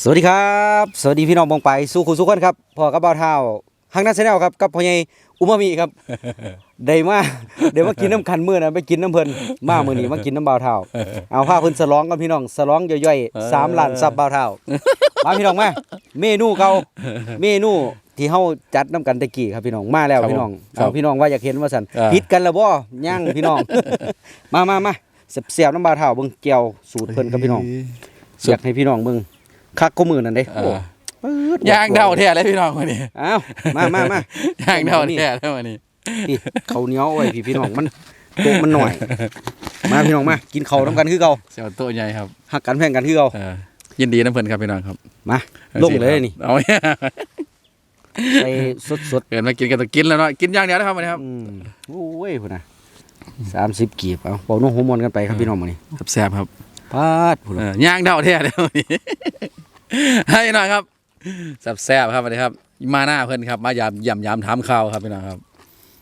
สวัสดีครับ สวัสดีพี่น้องบองไปสู่คุณสุขคนครับพ่อกับบ่าวเท้าฮังนัทแนลครับกับพ่อใหญ่อุมามิครับได้มาได้มากินน้ำคันมื้อนะไปกินน้ำเพิ่นมามื้อนี้มากินน้ำบ่าวเท้าเอาพาเพิ่นสลองกันพี่น้องสลองย่อยๆสามล้านซับบ่าวเท้ามาพี่น้องมาเมนูเก่าเมนูที่เฮาจัดน้ำกันตะกี้ครับพี่น้องมาแล้วครับพี่น้องครับเอาพี่น้องว่าอยากเห็นว่าซั่นอ่าผิดกันแล้วบ่ย่างพี่น้อง มามามาเสียบๆน้ำบ่าวเท้าเบิ่งแก้วสูตรเพิ่นกับพี่น้องอยากให้พี่น้องเบิ่ง คักก็มือนั่นเด้อ่าโอ้ปื๊ดย่างเดาแท้เลยพี่น้องวันนี้อ้าวมามามาย่างเดาแท้แล้ววันนี้พี่ข้าวเหนียวไว้พี่พี่น้องมันโตะมันหน่อย มาพี่น้องมา กินข้าวน้ำกันคือเก่าเสียวโตัวใหญ่ครับหักกันแพงกันคือเก่าเออยินดีนะเพื่อนครับพี่น้องครับ มาลงเลยนี่เอาเนี่ยใส่สดสดเกิดมากินกันต้องกินแล้วเนาะกินอย่างเดียวนะครับวันนี้ครับๆอืมโอ้ยพุ่นน่ะสามสิบกีบเอาเป่านุ่งหัวมอนกันไปครับพี่น้องมานี่แซ่บๆครับปาดพุ่นเอน่ะอย่างเดาแท้เลยวันนี้ ให้หน่อยครับแซ่บๆครับวันนี้ครับ มาหน้าเพื่อนครับ มายามยำยำถามข่าวครับพี่น้องครับ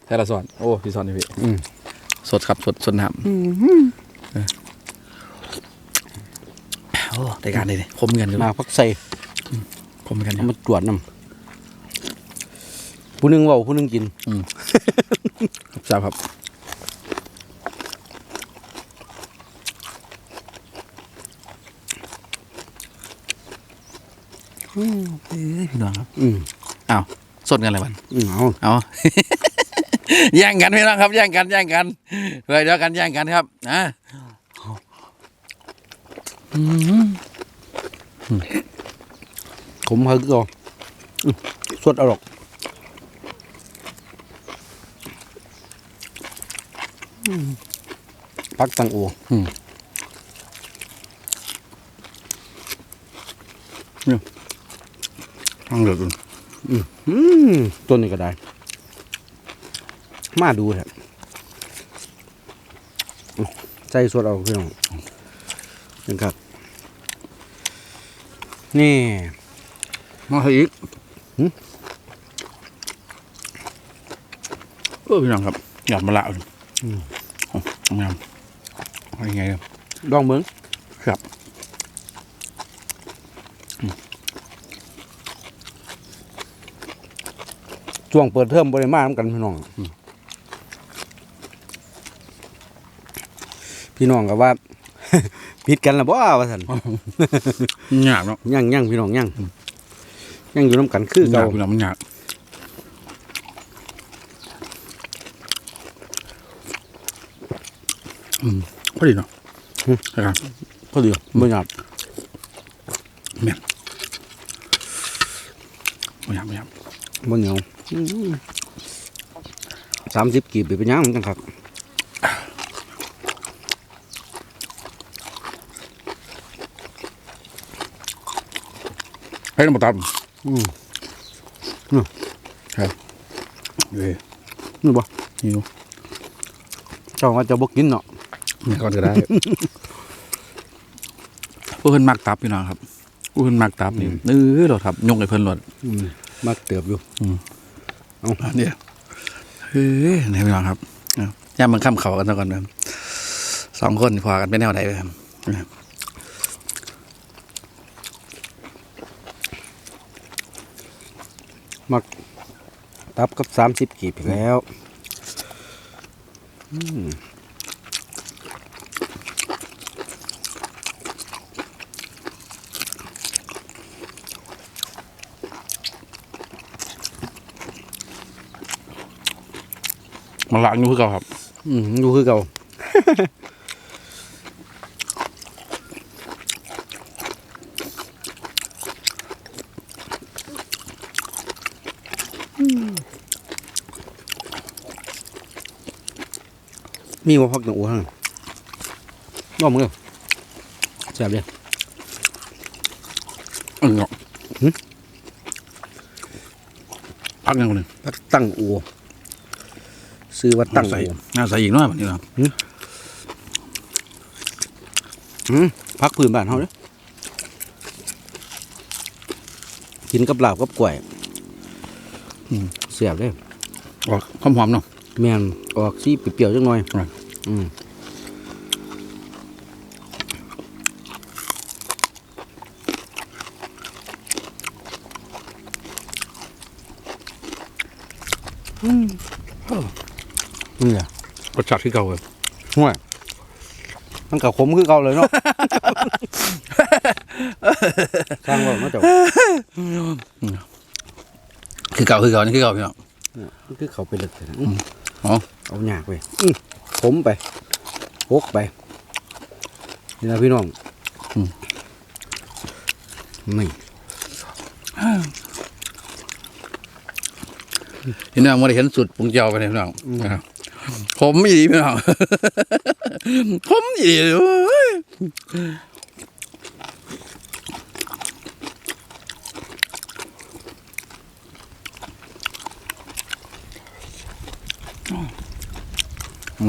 แท้ละสอนโอ้พี่สอนนี่พี่อืมสดครับสดสดน้ำเออโอ้ได้การเลยนี่คมกันอยู่มาพักใส่คมกันอยู่เอามาตรวจน้ำผู้หนึงเว้าผู้หนึงกินทราบครับ เอ้ยพี่น้องครับอืมอ้าวสดกันอะไรวันอืมเอาเอา แย่งกันพี่น้องครับแย่งกันแย่งกันเพื่อเดียวกันแย่งกันครับนะอืมขมคือเก่าอืมสดเอาหรอกอืมพักตังโอทั้งเหลือดอืมต้นนี้ก็ได้ มาดูเถอะอื้อใส่สดเอาพี่น้องนี่ครับ นี่มาให้อีกหึเออพี่น้องครับหยอดมะละอืมเอางามเอายังไงครับดองเบิ้งครับ ช่วงเปิดเทอมบริมาน้ำกันพี่น้อง พี่น้องกับว่าผิดกันแล้วบ่ว่าสันหยาบเนาะย่างย่างพี่น้องย่างย่างอยู่น้ำกันคือหยาเก่าบพี่น้องมันหยาบอืมพอดีเนาะนะครับพอดีบ่หยาบไม่หยาบไม่หยาบบ่เหนียว สามสิบกีบไปเป็นหยังเหมือนกันครับให้น้ำมันตับอืมครับเอ้ยนี่บ่หิวเจ้าว่าจะบ่กินเนาะเนี่ยก่อนก็ได้ผู้เพิ่นมักตับพี่น้องครับผู้เพิ่นมักตับนี่เออโหลดครับยกให้เพิ่นโหลดอืมมักเติบอยู่ เอาเนี่ยเฮ้ยนี่พี่น้องครับย่ามันข้ามเขากันซะก่อนนะสองคนพอกันไปแนวไหนไปครับมักตับกับสามสิบกีบแล้ว อืม มันล้างอยู่คือเก่าครับ อืมอยู่คือเก่ามีว่าพักหนูข้างน้องมึงเลยแซ่บเลยเออเนาะหึพักยังคนหนึ่งพักตั้งอัว ซื้อว่าตั้งใส่อัวน่าใส่อีกหน้อยแบบนี้ครับอืมพักพื้นบ้านเขาเด้อกินกับลาบกับกล้วยอืมเสียบเลยออกหอมๆเนาะแม่นออกสีเปรี้ยวๆจังหน่อยครับอืม นี่แหละรสชาติที่เก่าเลยห่วยมันกับขมคือเก่าเลยเนาะ สร้างว่ามาเจ้าคือเก่าคือเก่านี่คือเก่าพี่น้องเนี่ยมันคือเขาไปเลยนะอ๋อเอาหยากไปอื้อขมไปพกไปนี่นะพี่น้องนี่พี่น้องไม่ได้เห็นสุดปรุงเจียวไปเลยพี่น้องนะครับ ผมไม่ดีพี่น้องผมไม่ดีเลยโอ้ย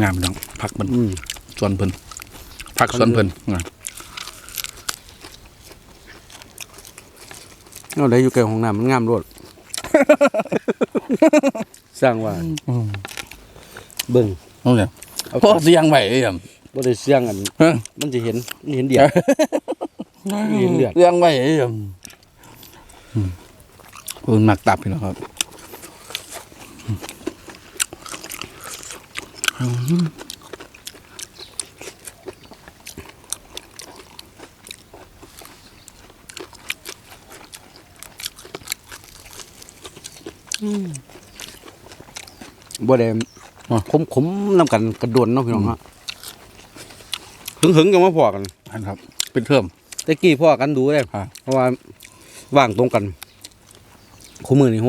งามพี่น้องผักมันอืมส่วนเพิ่นผักส่วนเพิ่นอะเอาได้อยู่ใกล้ห้องน้ำมันงามโลดสร้างว่า เบิ่งโอเคเอาพอเสียงไหวเอี่ยมบ่ได้เสียงอันเอ้อมันจะเห็นมันเห็นเดียวเห็นเลือดเสียงไหวเอี่ยมเพิ่นหมักตับพี่น้องครับบ่ได้ ขมขมๆน้ำกันกระโดนเนาะพี่น้องฮะหึงหึงๆกันมาพอกันอันครับ เป็นเพิ่มตะกี้พ่อกันดูเลยอ่าเพราะว่าว่างตรงกันคู่มือนี่โห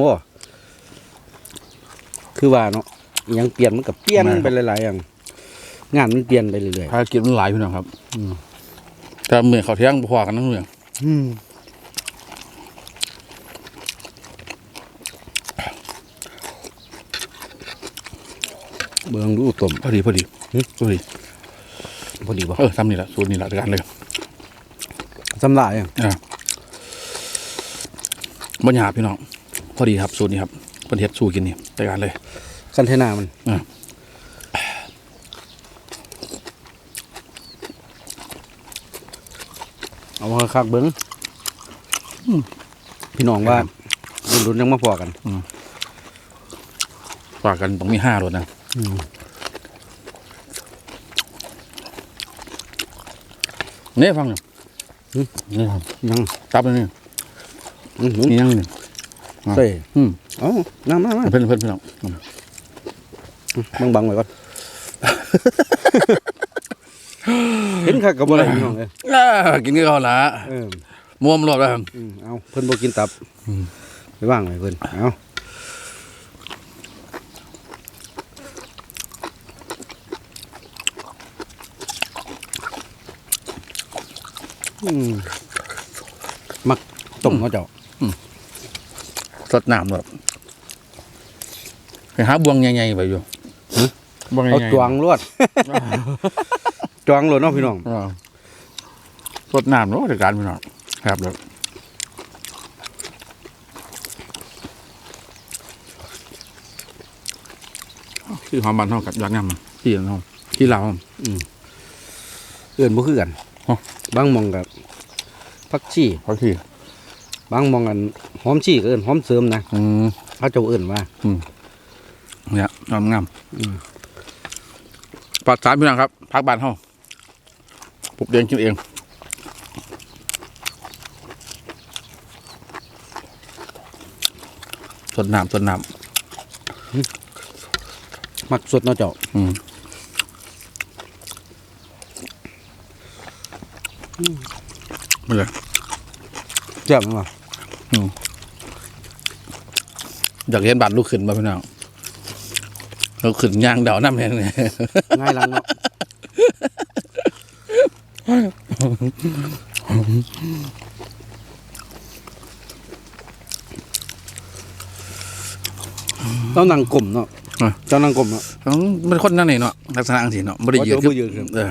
คือว่าเนาะอิหยังเปลี่ยนมันกับเปลี่ยนไปหลายๆอย่างงานมันเปลี่ยนไปเรื่อยภารกิจมันหลายพี่น้องครับแต่เมื่อเขาเที่ยงพอกันนั่นเอง ๆอืม เบิ่งดูต้มพอดีพอดีหึพอดีพอดีบ่เออทำนี่แหละสูตรนี่แหละด้วยกันเลยสำลายอะอ่าบรรยากาศพี่น้องพอดีครับสูตรนี้ครับเป็นเฮ็ดสู้กินนี่ด้วยกันเลยคันเทนามันอ่าเอามาคักๆเบิ้งพี่น้องว่ารุ่นๆยังมาพอกันฝากกันต้องมีห้ารถนะอืม นี่ฟังหน่อยนี่ครับยังตับเลยนี่อื้อหือนี่ยังนี่เซ่อืมเอ้ามามามาเพื่อนเพื่อนพี่น้องอืมบังบังๆไว้ก่อนเห็นคักกับอะไรพี่น้องเอ้ยอ่ากินก็เขาละเออม่วมรอบแล้วครับอืมเอาเพิ่นบ่กินตับอืมไปว่างไว้เพิ่นเอา มมักต้มเนาะเจ้าสดน้ำแบบไปหาบวงใหญ่ๆไปอยู่บวงใหญ่เอาๆจวงรวดจวงรวดเนาะพี่น้องอ่าสดน้ำเนาะจากการพี่น้องครับแล้วที่หอมบานเท่ากับยักษ์ยำนะที่เราที่เราเอื่นบ่คือกันฮะบางหมองกับ ผักชีเพราะที่บางหมองกันหอมชีก็เอื่นหอมเสริมนะอืมเขาเจ้าเอื่นว่าเนี่ยงามงามอืมปลาสามพี่น้องครับพักบานเท่าปลูกเองกินเองสดน้ำสดน้มักสดเนาะเจ้าำอืม ไม่เลยเจ็บมั้ยอยากเห็นบาดลูกขึ้นมาพี่น้องเราขึ้นยางเดาน้ำเนี่ยง่ายหลังเนาะเจ้านั่งกลมเนาะอะเจ้านั่งกลมเนาะมันคนนั่นนี่เนาะลักษณะอังสีเนาะไม่ได้ยืดว่าจะบ่ยืดครับเออ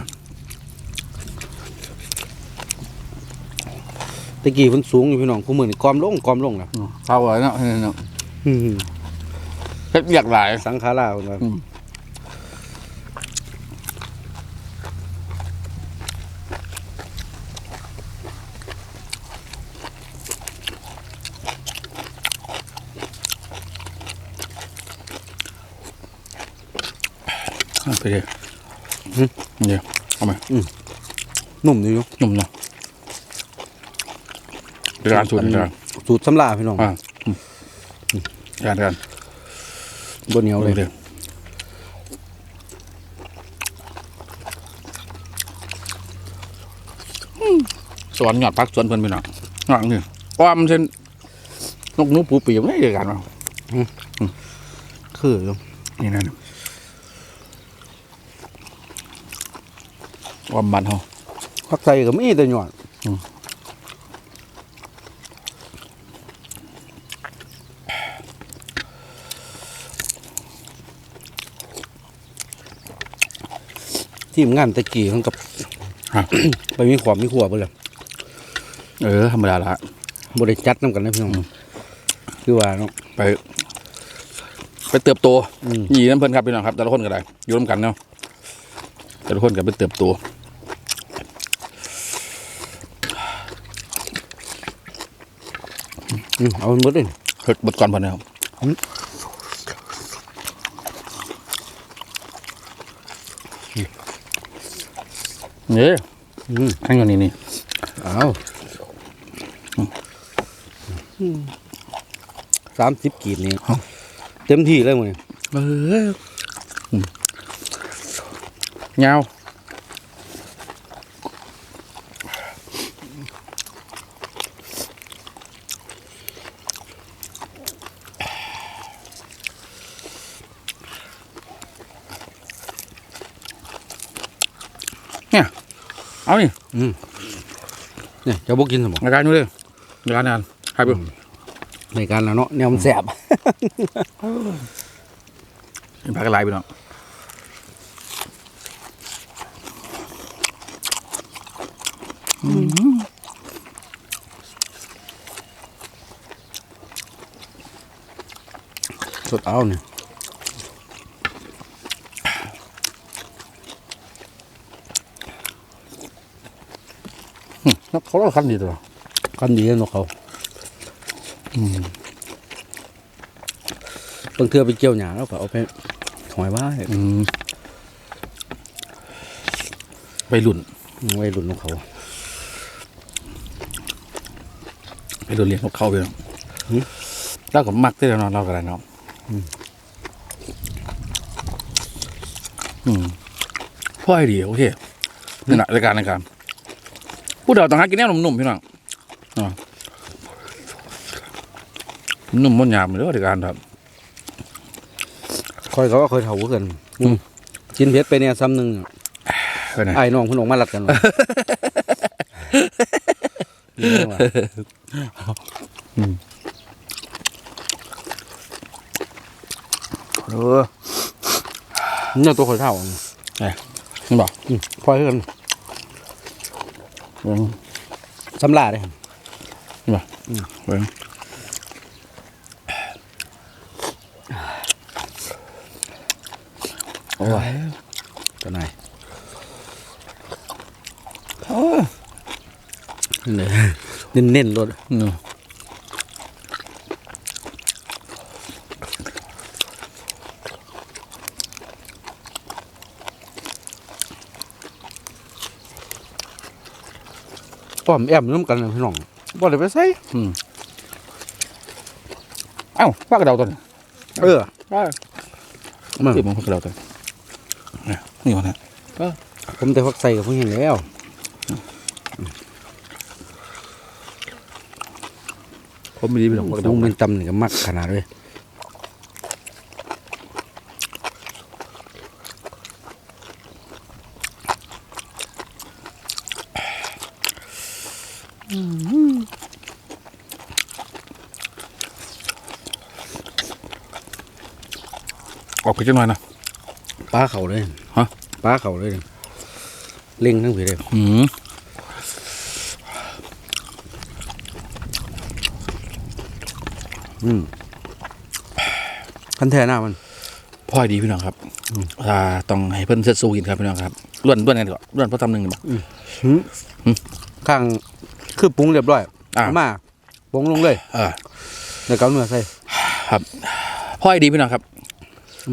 ตะกี้เพิ่นสูงอยู่พี่น้องคู่มือนี่กอมลงกอมลงนะเข้าไว้เนาะเนาะอืมเพชรอยากหลาย สังขาราเพิ่นว่าอืมมไปเลยเดี๋ยวเอามานุ่มดีอยู่นุ่มเนาะ เดี๋ยวการสูตรเดี๋ยวการสูตรสำลาพี่น้องอ่าอืมเดี๋ยวการเดี๋ยวการบนเหนียวเลยเดี๋ยวสวนหยอดพักสวนเพิ่นไปหน่อยหน่อยนี่ป้อมนเช่นนกหนูปูปีไม่ได้กันเนาะคืออยู่นี่นั่นป้อมบ้านเฮาผักใส่ก็มีแต่หยอด ทีมงานตะกี้มันกับฮะไปมีความมีขวบไปเลยเออธรรมดาละบริจัดน้ำกันนะพี่น้องคือว่าเนาะไป ไปเติบโตอืมหยีน้ำเพิ่นครับพี่น้องครับแต่ละคนก็ได้อยู่ร่วมกันเนาะแต่ละคนก็ไปเติบโตอืมเอามันหมดเลยเฮ็ดบทก่อนเพิ่นนะครับ นี่อืมอันนี้นี่เอาสามสิบกีดนี่เต็มที่เลยมึงเอออืมยา เอานี่เนี่ยจะบอกกินสมองรายการนู้นเลยรายการงานครับผมในการแล้วเนาะแนวมันแสบเป็นพักกระไรไปเนาะสดเอาเนี่ย เขาเล่าคันดีตัวกันดีเนาะเขาบางเทือไปเกี่ยวหยาแล้วก็เอาไปถอยไว้อืมไปหลุ่นไว้รุ่นของเขาไปหลุ่นเลี้ยงพวกเขาไปเนาะเราก็มักได้แล้วเนาะเราก็ได้เนาะอืมพ่อให้ดีโอเคนี่แหละรายการรายการ ผู้เดาต้องหากินแนวหนุ่มๆพี่น้องเนาะหนุ่มมันหยาบเลยรายการครับคอยเขาก็เคยเท่ากันอืมกินเพชรไปเนี่ยซ้ำหนึ่งไปไหนไอ้น้องเพิ่นออกมาลัดกันวะนี่เรื่องว่ะเออเนี่ยตัวคอยเท่ามันบอกอืมพอยกัน เบิ่งสำลาเลยเบิ่งโอ้ยตัวไหนโอ้ยเน้นเน้นๆรถอืม ป้อมแอมน้ำกันนะพี่น้องบ่ได้ไปใส่อืมเอ้าปากกระเดาตัวนี้เออป้ามันเก็บมันปากกระเดาตัวนี้เนี่ยนี่วะเนี่ยผมแต่พักใส่กับพวกนี้แล้วผมไม่ดีไปหรอกปากกระสูเดางเป็นตำนี่ก็มักขนาดเลย ไปจังหน่อยนะปลาเขาเลยฮะปลาเขาเลยเล็งทั้งผีเลยอืมอืมคันแท้หน้ามันพ่อยดีพี่น้องครับอ่าต้องให้เพิ่นเซตสู้กินครับพี่น้องครับล้วนล้วนกันก่อนล้วนเพราะทำหนึ่งนี่บ่ข้างคือปรุงเรียบร้อยอ่าเอามาปรุงลงเลยเออแล้วก็เอาเนื้อใส่ครับพ่อยดีพี่น้องครับมัน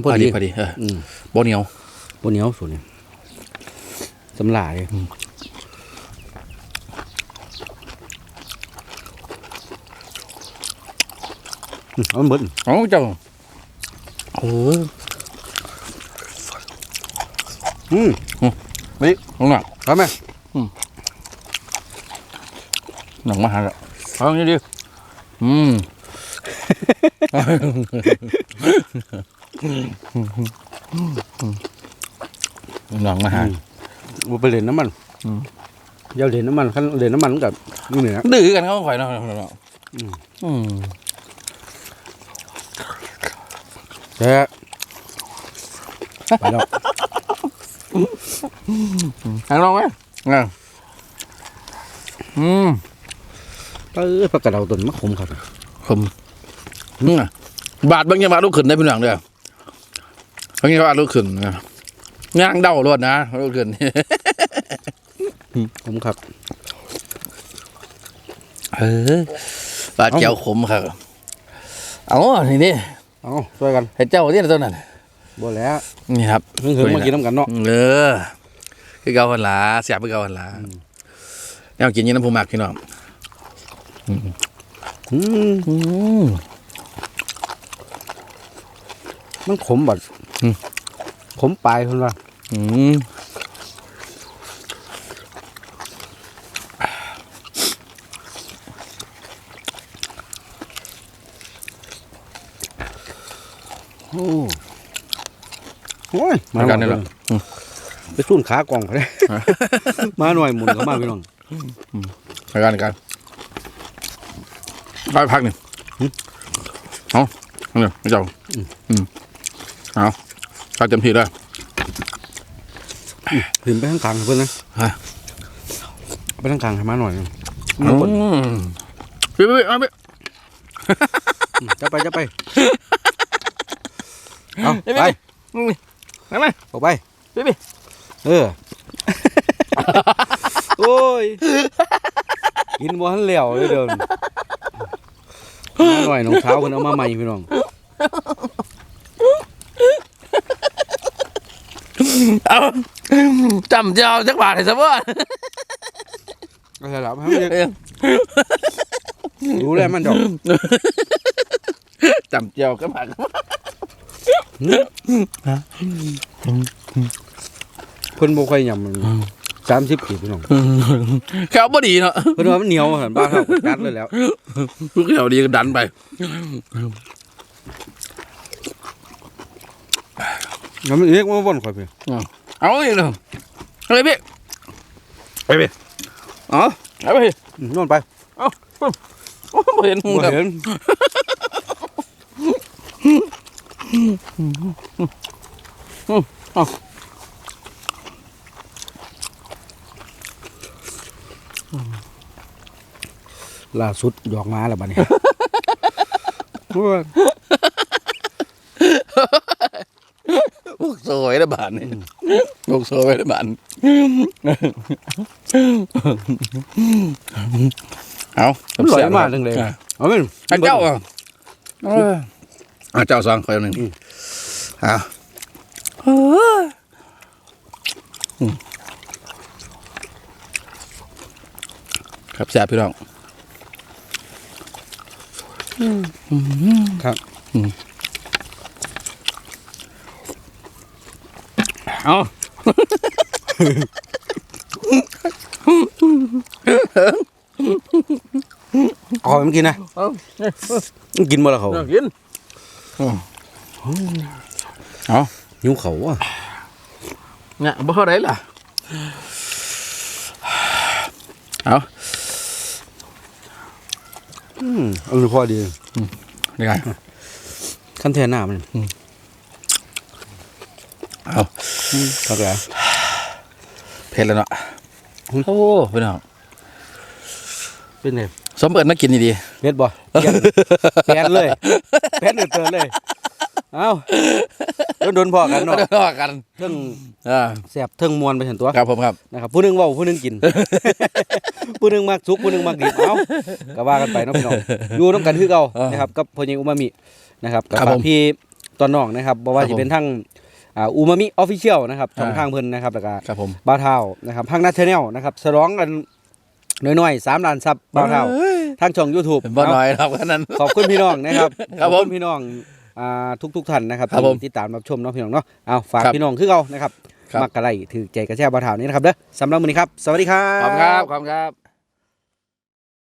พอดีพอดีเอออืมบ่เหนียวบนเหนียวสุดเนี่ยสำลาเลยอืมเอามันเบิดเอ้าเจ้าโอ้ยอืมนี่ของหนักครับแม่หนังมาหาละเอาอย่างนี้ดิอืม หนังมาหาบ่ไปเล่นน้ำมันอย่าเล่นน้ำมันคันเล่นน้ำมันกับนี่เนี่ยดื้อกันเขาข่อยเนาะเนาะอืมอืมแช่ไปแล้วทางลองไหมอะอืมเออผักกระเดาต้นมะขมครับผมอืมอ่บาดบางอย่างบาดลูกขึ้นได้เป็นหลังเด้อ บางอย่างบาดลูกขึ้นนะย่างเดารวดนะลูกขึ้นผมครับ เออบาดเจียวขมครับ เอาทีนี้เอาช่วยกันเห็ดเจ้าที่ไหนตัวนั้นบ่แล้วนี่ครับเพิ่งเพิ่งมากินน้ำกันเนาะเออคือเกาหันหลาเสียบคือเกาหันหลาแนวกินอยี่น้ำผู้หมักพี่น้องอืมอืมมันขมบัด อืมขมปลายคนละอืมโอ้โอ้ยมากันนี่แหละไปสุ่นขากล่องเขาได้มาหน่อยหมุนเข้ามาพี่น้องไปกันกันไปพักหนึ่งเอาเอาเนี่ยไม่เจ้าอืมเอา พักเต็มที่เลยขึ้นไปข้างกลางเพื่อนนะฮะไปข้างกลางให้มาหน่อยหนึ่งอืมไปไปไปเอาไปอืมจะไปจะไปเอาไปไปไปไปไปออกไปไปไปเออโอ้ยกินบ่ทันแล้วเลยเดิมมาหน่อยน้องเท้าเพิ่นเอามาใหม่พี่น้อง เอา จำเจ้าจักบาทให้ซะบ่เอาใส่แล้วให้มันเยอะดูแลมันดอกจำเจ้าจักบาทเพิ่นบ่ค่อยยำมันสามสิบปีพี่น้องแค่บ่ดีเนาะเพิ่นว่ามันเหนียวหั่นบ้าเท่ากับกัดเลยแล้วลูกแถวดีก็ดันไปแล้วมันเรียกว่าบ่นข่อยพี่เอาอีกเลย อะไรพี่ไปพี่อ๋อเอาไปพี่อืมนอนไปโอ้บ่เห็นบ่ครับเห็นล่าสุดหยอกมาแล้วบัดนี้โอ้ยลูกโซ่ไว้ในบ้านนี่ลูกโซ่ไว้ในบ้าน เอามันลอยมาจังเลยอะเอาเป็นให้เจ้าอะเอออะเจ้าสองคนหนึ่งอะอืมครับแซ่บพี่น้องครับเอา เอาให้มันกินนะเอามันกินบ่ละเขาเอากินเอาหิวเขาอะเนี่ยบ่เท่าไหรล่ะเอาอืมเอาเลยพอดีนี่ไงขั้นแทนหน้ามันเอาครับแล้ว เผ็ดแล้วเนาะโอ้พี่น้องเป็นไงสมเปิดมากินดีเผ็ดบ่เปลี่ยนแปนเลยแปนเดือดเตือนเลยเอ้าโดนๆพอกันๆเนาะรอกันเทิงอ่าแสบเทิงมวนไปเห็นตัวครับผมครับนะครับผู้หนึงเว้าผู้หนึงกิน ผู้หนึงมักสุกผู้หนึงมักดิบเอ้าก็ว่ากันไปเนาะพี่น้องอยู่น้ำกันคือเก่าอ่านนะครับกับพ่อใหญ่อุมามินะครับกับครับฝากผมพี่ตอนน้องนะครับบ่ว่าครับจะผมเป็นทั้ง อ่าอูมามิออฟฟิเชียลนะครับช่องอ่าทางเพิ่นนะครับแล้วก็ครับผมบ่าวเท่านะครับพังนัทชาแนลนะครับฉลองกันน้อยๆ3ล้านซับบ่าวเท่าทางช่อง YouTube บ่น้อยครับแค่นั้นขอบคุณพี่น้องนะครับครับขอบผมคุณพี่น้องอ่าทุกๆท่านนะครับครับผมที่ติดตามรับชมเนาะพี่น้องเนาะเอาฝากครับพี่น้องคือเก่านะครับครับมักกะไลถือใจกระแช่บ่าวเท่านี้นะครับเด้อสำหรับมื้อนี้ครับ สวัสดีครับขอบคุณครับขอบคุณครับ